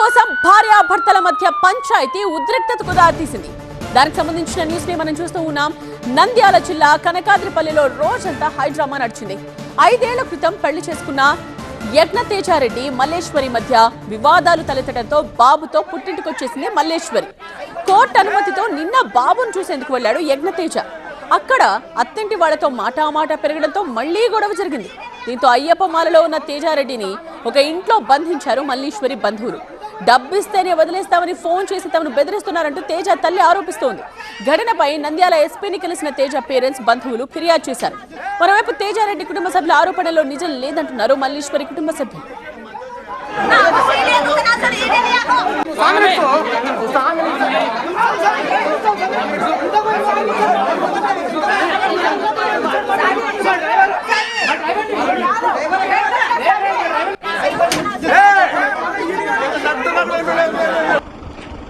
కోసం భార్యాభర్తల మధ్య పంచాయతీ ఉద్రిక్తతకు దారితీసింది. దానికి సంబంధించిన న్యూస్ని మనం చూస్తూ ఉన్నాం. నంద్యాల జిల్లా కనకాద్రిపల్లిలో రోజంతా హైడ్రామా నడిచింది. ఐదేళ్ళ క్రితం పెళ్ళి చేసుకున్న యజ్ఞతేజారెడ్డి మల్లేశ్వరి మధ్య వివాదాలు తలెత్తడంతో బాబుతో పుట్టింటికొచ్చేసింది మల్లేశ్వరి. కోర్టు అనుమతితో నిన్న బాబును చూసేందుకు వెళ్ళాడు యజ్ఞతేజ. అక్కడ అత్తింటి వాళ్ళతో మాటామాట పెరగడంతో మళ్ళీ గొడవ జరిగింది. దీంతో అయ్యప్ప మాలలో ఉన్న తేజారెడ్డిని ఒక ఇంట్లో బంధించారు మల్లీశ్వరి బంధువులు. డబ్బిస్తేనే వదిలేస్తామని ఫోన్ చేసి తమను బెదిరిస్తున్నారంటూ తేజ తల్లి ఆరోపిస్తోంది. ఘటనపై నంద్యాల ఎస్పీని కలిసిన తేజ పేరెంట్స్ బంధువులు ఫిర్యాదు చేశారు. మరోవైపు తేజారెడ్డి కుటుంబ సభ్యుల ఆరోపణలో నిజం లేదంటున్నారు మల్లీశ్వరి కుటుంబ సభ్యులు.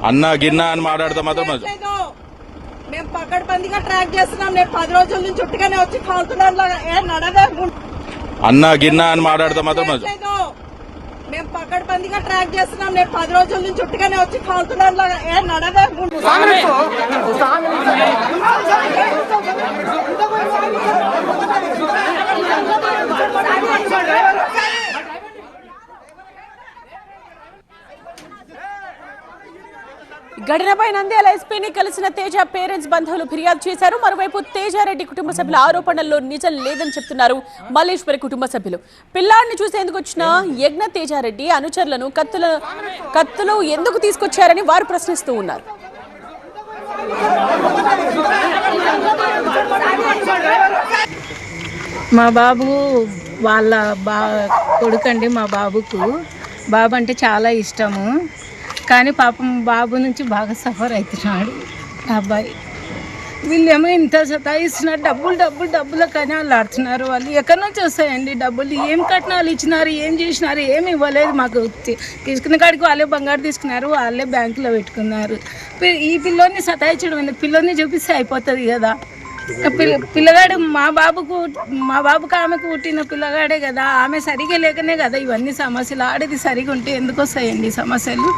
అన్న గిన్న అని మాట్లాడితే మాత్రం. మేము పకడ్బందీగా ట్రాక్ చేస్తున్నాం. నేను పది రోజుల నుంచి చుట్టుగానే వచ్చి కాలుతున్నాను అన్న గిన్న అని మాట్లాడితే మాత్రం. మేము పకడ్బందీగా ట్రాక్ చేస్తున్నాం. నేను పది రోజుల నుంచి చుట్టుగానే వచ్చి కాలుతున్నాను ఏ నడదే ఘటనపై నంద్యాల ఎస్పీని కలిసిన తేజ పేరెంట్స్ బంధువులు ఫిర్యాదు చేశారు. మరోవైపు తేజారెడ్డి కుటుంబ సభ్యుల ఆరోపణల్లో నిజం లేదని చెప్తున్నారు మల్లేశ్వరి కుటుంబ సభ్యులు. పిల్లాడిని చూసేందుకు వచ్చిన యజ్ఞ తేజారెడ్డి అనుచరులను కత్తుల కత్తులు ఎందుకు తీసుకొచ్చారని వారు ప్రశ్నిస్తూ ఉన్నారు. మా బాబు వాళ్ళ బా కొడుకండి మా బాబుకు. బాబు అంటే చాలా ఇష్టము. కానీ పాపం బాబు నుంచి బాగా సఫర్ అవుతున్నాడు అబ్బాయి. వీళ్ళేమో ఇంత సతాయిస్తున్నారు. డబ్బులు డబ్బులు డబ్బులు కానీ వాళ్ళు ఆడుతున్నారు. వాళ్ళు ఎక్కడి నుంచి వస్తాయండి డబ్బులు? ఏం కట్నాలు ఇచ్చినారు? ఏం చేసినారు? ఏమి ఇవ్వలేదు మాకు. తీసుకున్న కాడికి వాళ్ళే బంగారు తీసుకున్నారు. వాళ్ళే బ్యాంకులో పెట్టుకున్నారు. ఈ పిల్లోని సతాయించడం ఎందుకు? పిల్లోని చూపిస్తే అయిపోతుంది కదా. పిల్ల పిల్లగాడు మా బాబుకు మా బాబుకు ఆమెకు పుట్టిన పిల్లగాడే కదా. ఆమె సరిగా లేకనే కదా ఇవన్నీ సమస్యలు. ఆడేది సరిగా ఉంటే ఎందుకు వస్తాయండి సమస్యలు?